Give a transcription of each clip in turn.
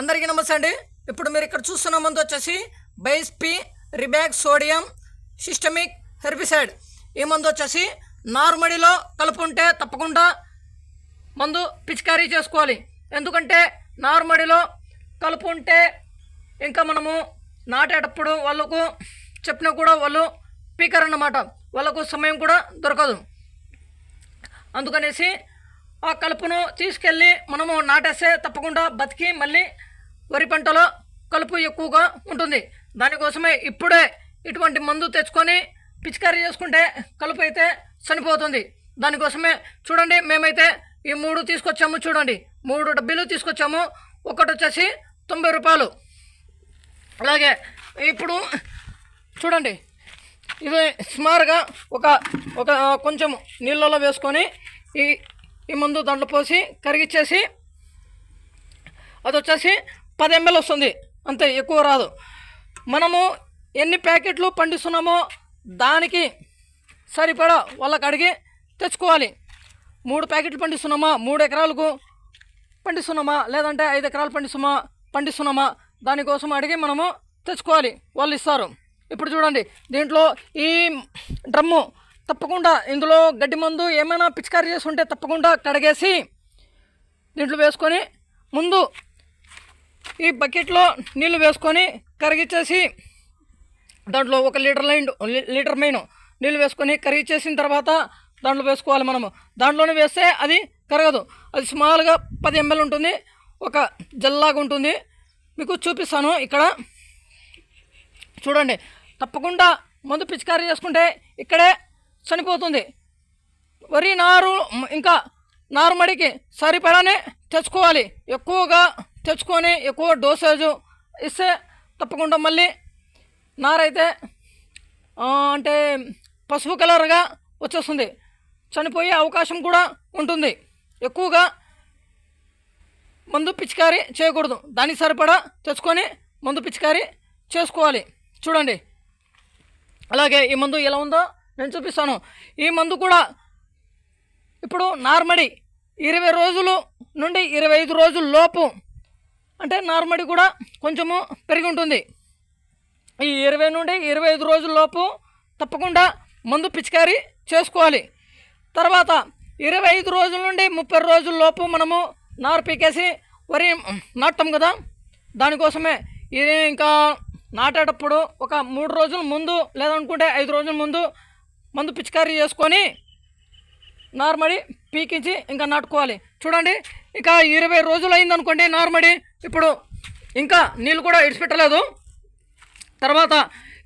అందరికీ నమస్తే అండి. ఇప్పుడు మీరు ఇక్కడ చూస్తున్న ముందు వచ్చేసి bispyribac sodium systemic herbicide. ఈ మందు వచ్చేసి నార్మడిలో కలుపుంటే తప్పకుండా మందు పిచికారీ చేసుకోవాలి. ఎందుకంటే నార్మడిలో కలుపు ఉంటే ఇంకా మనము నాటేటప్పుడు వాళ్ళకు చెప్పినా కూడా వాళ్ళు పీకర్ అన్నమాట వాళ్ళకు సమయం కూడా దొరకదు. అందుకనేసి ఆ కలుపును తీసుకెళ్ళి మనము నాటేస్తే తప్పకుండా బతికి మళ్ళీ వరి పంటలో కలుపు ఎక్కువగా ఉంటుంది. దానికోసమే ఇప్పుడే ఇటువంటి మందు తెచ్చుకొని పిచికారీ చేసుకుంటే కలుపు అయితే చనిపోతుంది. దానికోసమే చూడండి మేమైతే ఈ మూడు తీసుకొచ్చాము చూడండి. మూడు డబ్బీలు తీసుకొచ్చాము. ఒకటి వచ్చేసి తొంభై రూపాయలు. అలాగే ఇప్పుడు చూడండి ఇది సుమారుగా ఒక ఒక కొంచెం నీళ్ళలో వేసుకొని ఈ ఈ మందు దాంట్లో పోసి కరిగిచ్చేసి అది వచ్చేసి పది ఎంఎల్ వస్తుంది. అంతే ఎక్కువ రాదు. మనము ఎన్ని ప్యాకెట్లు పండిస్తున్నామో దానికి సరిపడా వాళ్ళకి అడిగి తెచ్చుకోవాలి. మూడు ప్యాకెట్లు పండిస్తున్నామా? మూడు ఎకరాలకు పండిస్తున్నామా? లేదంటే ఐదు ఎకరాలు పండిస్తున్నామా? పండిస్తున్నామా? దానికోసం అడిగి మనము తెచ్చుకోవాలి. వాళ్ళు ఇస్తారు. ఇప్పుడు చూడండి దీంట్లో ఈ డ్రమ్ము తప్పకుండా ఇందులో గడ్డి మందు ఏమైనా పిచికారి చేసి ఉంటే తప్పకుండా కడిగేసి దీంట్లో వేసుకొని ముందు ఈ బకెట్లో నీళ్ళు వేసుకొని కరిగిచ్చేసి దాంట్లో ఒక లీటర్ లైన్ లీటర్ మెయిన్ నీళ్ళు వేసుకొని కరిగిచ్చేసిన తర్వాత దాంట్లో వేసుకోవాలి మనము. దాంట్లోనే వేస్తే అది కరగదు. అది స్మాల్గా పది ఎంఎల్ ఉంటుంది. ఒక జల్లాగా ఉంటుంది. మీకు చూపిస్తాను ఇక్కడ. చూడండి. తప్పకుండా మందు పిచికారీ చేసుకుంటే ఇక్కడే చనిపోతుంది. వరి నారు ఇంకా నారుమడికి సరిపడానే తెచ్చుకోవాలి. ఎక్కువగా తెచ్చుకొని ఎక్కువ డోసేజు ఇస్తే తప్పకుండా మళ్ళీ నారైతే అంటే పసుపు కలర్గా వచ్చేస్తుంది. చనిపోయే అవకాశం కూడా ఉంటుంది. ఎక్కువగా మందు పిచికారీ చేయకూడదు. దానికి సరిపడా తెచ్చుకొని మందు పిచికారీ చేసుకోవాలి. చూడండి. అలాగే ఈ మందు ఎలా ఉందో నేను చూపిస్తాను. ఈ మందు కూడా ఇప్పుడు నార్మడి ఇరవై రోజులు నుండి ఇరవై ఐదు రోజుల లోపు అంటే నార్మడి కూడా కొంచెము పెరిగి ఉంటుంది. ఈ ఇరవై నుండి ఇరవై ఐదు రోజుల లోపు తప్పకుండా మందు పిచికారీ చేసుకోవాలి. తర్వాత ఇరవై ఐదు రోజుల నుండి ముప్పై రోజుల లోపు మనము నారు పీకేసి వరి నాటుతాం కదా దానికోసమే ఇది ఇంకా నాటేటప్పుడు ఒక మూడు రోజుల ముందు లేదనుకుంటే ఐదు రోజుల ముందు మందు పిచికారీ చేసుకొని నార్మడి పీకించి ఇంకా నాటుకోవాలి. చూడండి ఇంకా ఇరవై రోజులు అయిందనుకోండి నార్మడి. ఇప్పుడు ఇంకా నీళ్ళు కూడా ఇడిచిపెట్టలేదు. తర్వాత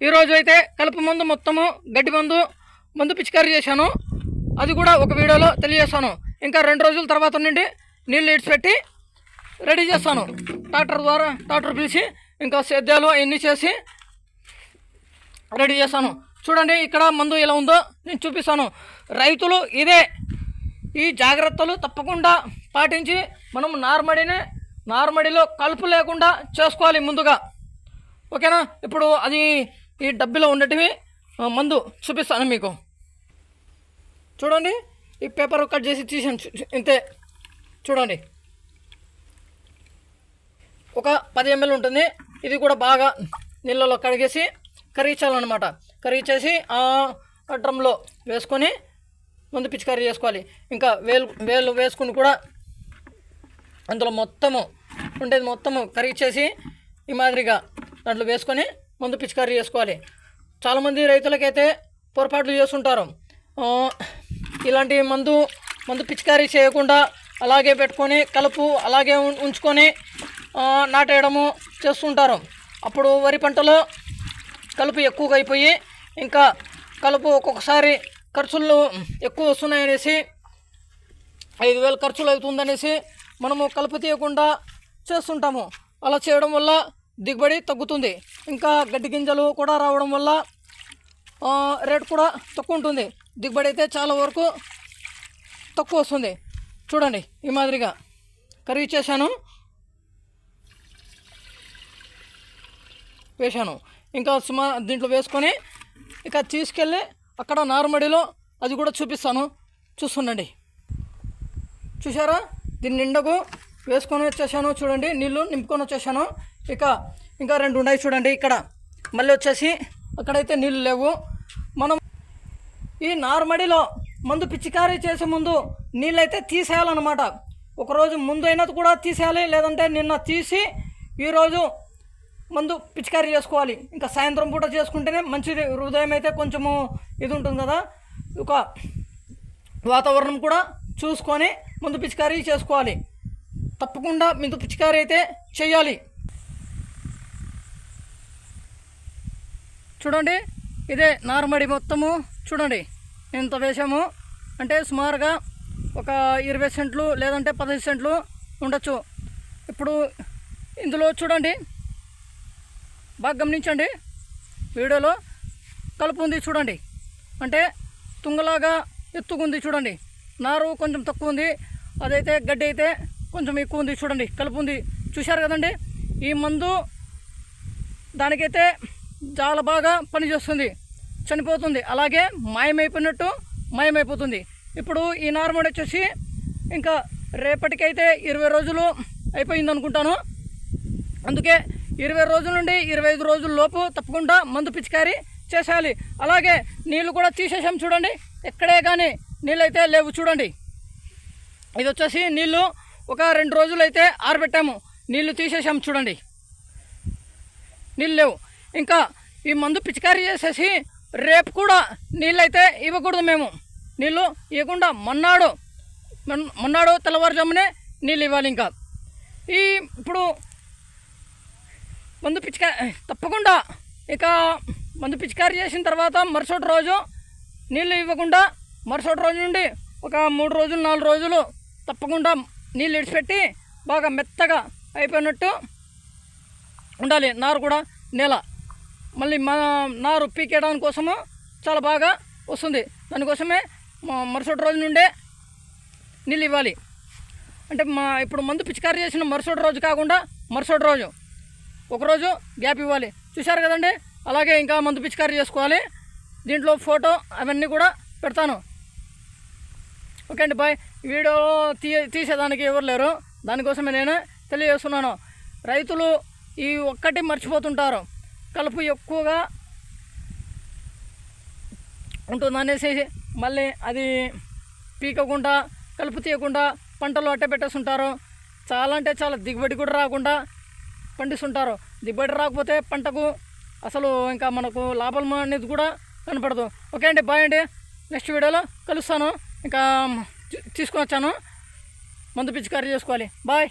ఈరోజు అయితే కలుపు మందు మొత్తము గడ్డి మందు మందు పిచికారీ చేశాను. అది కూడా ఒక వీడియోలో తెలియజేస్తాను. ఇంకా రెండు రోజుల తర్వాత నుండి నీళ్ళు ఇడిచిపెట్టి రెడీ చేస్తాను. ట్రాక్టర్ ద్వారా ట్రాక్టర్ పిలిచి ఇంకా సేద్యాలు అవన్నీ చేసి రెడీ చేస్తాను. చూడండి ఇక్కడ మందు ఎలా ఉందో నేను చూపిస్తాను. రైతులు ఇదే ఈ జాగ్రత్తలు తప్పకుండా పాటించి మనం నార్మడిని నార్మడిలో కలుపు లేకుండా చేసుకోవాలి ముందుగా. ఓకేనా? ఇప్పుడు అది ఈ డబ్బీలో ఉండేటివి మందు చూపిస్తాను మీకు. చూడండి ఈ పేపర్ కట్ చేసి తీసాను. ఇంతే. చూడండి. ఒక పది ఎంఎల్ ఉంటుంది. ఇది కూడా బాగా నీళ్ళలో కడిగేసి కరిగించాలన్నమాట. కరిగించేసి ఆ డ్రమ్లో వేసుకొని ముందు పిచికారీ చేసుకోవాలి. ఇంకా వేలు వేలు వేసుకుని కూడా అందులో మొత్తము ఉండేది మొత్తము చేసి ఈ మాదిరిగా దాంట్లో వేసుకొని ముందు పిచికారీ చేసుకోవాలి. చాలామంది రైతులకైతే పొరపాట్లు చేస్తుంటారు. ఇలాంటి మందు మందు పిచికారీ చేయకుండా అలాగే పెట్టుకొని కలుపు అలాగే ఉంచుకొని నాటేయడము చేస్తుంటారు. అప్పుడు వరి పంటలో కలుపు ఎక్కువగా అయిపోయి ఇంకా కలుపు ఒక్కొక్కసారి ఖర్చులు ఎక్కువ వస్తున్నాయనేసి ఐదు వేలు ఖర్చులు అవుతుందనేసి మనము కలుపు తీయకుండా చేస్తుంటాము. అలా చేయడం వల్ల దిగుబడి తగ్గుతుంది. ఇంకా గడ్డి గింజలు కూడా రావడం వల్ల రేటు రేట్ కూడా తక్కువ ఉంటుంది. దిగుబడి అయితే చాలా వరకు తక్కువ వస్తుంది. చూడండి ఈ మాదిరిగా కర్రీ చేశాను. వేశాను. ఇంకా సుమా దీంట్లో వేసుకొని ఇక తీసుకెళ్ళి అక్కడ నారుమడిలో అది కూడా చూపిస్తాను. చూస్తుండండి. చూసారా దీని నిండకు వేసుకొని వచ్చేసాను. చూడండి నీళ్ళు నింపుకొని వచ్చేసాను. ఇక ఇంకా రెండు ఉన్నాయి చూడండి ఇక్కడ. మళ్ళీ వచ్చేసి అక్కడైతే నీళ్ళు లేవు. మనం ఈ నార్మడిలో మందు పిచికారీ చేసే ముందు నీళ్ళైతే తీసేయాలన్నమాట. ఒకరోజు ముందు అయినది కూడా తీసేయాలి లేదంటే నిన్న తీసి ఈరోజు మందు పిచికారీ చేసుకోవాలి. ఇంకా సాయంత్రం పూట చేసుకుంటేనే మంచిది హృదయం అయితే కొంచెము ఇది ఉంటుంది కదా. ఒక వాతావరణం కూడా చూసుకొని ముందు పిచికారీ చేసుకోవాలి. తప్పకుండా ముందు పిచికారీ అయితే చేయాలి. చూడండి ఇదే నార్మడి మొత్తము. చూడండి ఎంత వేసాము అంటే సుమారుగా ఒక ఇరవై సెంట్లు లేదంటే పదహైదు సెంట్లు ఉండొచ్చు. ఇప్పుడు ఇందులో చూడండి బాగా గమనించండి. వీడియోలో కలుపు ఉంది చూడండి. అంటే తుంగలాగా ఎత్తుకుంది చూడండి. నారు కొంచెం తక్కువ ఉంది. అదైతే గడ్డి అయితే కొంచెం ఎక్కువ ఉంది చూడండి. కలుపు ఉంది. చూశారు కదండి? ఈ మందు దానికైతే చాలా బాగా పనిచేస్తుంది. చనిపోతుంది. అలాగే మాయమైపోయినట్టు మాయమైపోతుంది. ఇప్పుడు ఈ నార్మల్ వచ్చేసి ఇంకా రేపటికైతే ఇరవై రోజులు అయిపోయింది అనుకుంటాను అందుకే ఇరవై రోజుల నుండి ఇరవై ఐదు రోజుల లోపు తప్పకుండా మందు పిచికారీ చేసేయాలి అలాగే నీళ్ళు కూడా తీసేసాం చూడండి. ఎక్కడే కానీ నీళ్ళు అయితే లేవు చూడండి. ఇది వచ్చేసి నీళ్ళు ఒక రెండు రోజులు అయితే ఆరబెట్టాము. నీళ్ళు తీసేసాం చూడండి. నీళ్ళు లేవు. ఇంకా ఈ మందు పిచికారీ చేసేసి రేపు కూడా నీళ్ళు అయితే ఇవ్వకూడదు మేము. నీళ్ళు ఇవ్వకుండా మొన్నాడు మొన్నాడు తెల్లవారుజామునే నీళ్ళు ఇవ్వాలి ఇంకా. ఈ ఇప్పుడు మందు పిచికారి తప్పకుండా. ఇక మందు పిచికారి చేసిన తర్వాత మరుసటి రోజు నీళ్ళు ఇవ్వకుండా మరుసటి రోజు నుండి ఒక మూడు రోజులు నాలుగు రోజులు తప్పకుండా నీళ్ళు ఇడిచిపెట్టి బాగా మెత్తగా అయిపోయినట్టు ఉండాలి. నారు కూడా నేల. మళ్ళీ మన నారు పీకేయడానికి కోసము చాలా బాగా వస్తుంది. దానికోసమే మరుసటి రోజు నుండే నీళ్ళు ఇవ్వాలి. అంటే మా ఇప్పుడు మందు పిచికారి చేసిన మరుసటి రోజు కాకుండా మరుసటి రోజు ఒకరోజు గ్యాప్ ఇవ్వాలి. చూశారు కదండి? అలాగే ఇంకా మందు పిచికారీ చేసుకోవాలి. దీంట్లో ఫోటో అవన్నీ కూడా పెడతాను. ఓకే అండి బాయ్. వీడియో తీ తీసేదానికి ఎవరు లేరు. దానికోసమే నేను తెలియజేస్తున్నాను. రైతులు ఈ ఒక్కటి మర్చిపోతుంటారు. కలుపు ఎక్కువగా ఉంటుందనేసి మళ్ళీ అది పీకకుండా కలుపు తీయకుండా పంటలు అట్టే పెట్టేస్తుంటారు చాలా అంటే చాలా దిగుబడి కూడా రాకుండా పండిస్తుంటారు. దిగుబడి రాకపోతే పంటకు అసలు ఇంకా మనకు లాభం అనేది కూడా కనపడదు. ఓకే అండి బాయ్ అండి. నెక్స్ట్ వీడియోలో కలుస్తాను. ఇంకా తీసుకొని వచ్చాను. మందు పిచికారీ చేసుకోవాలి. బాయ్.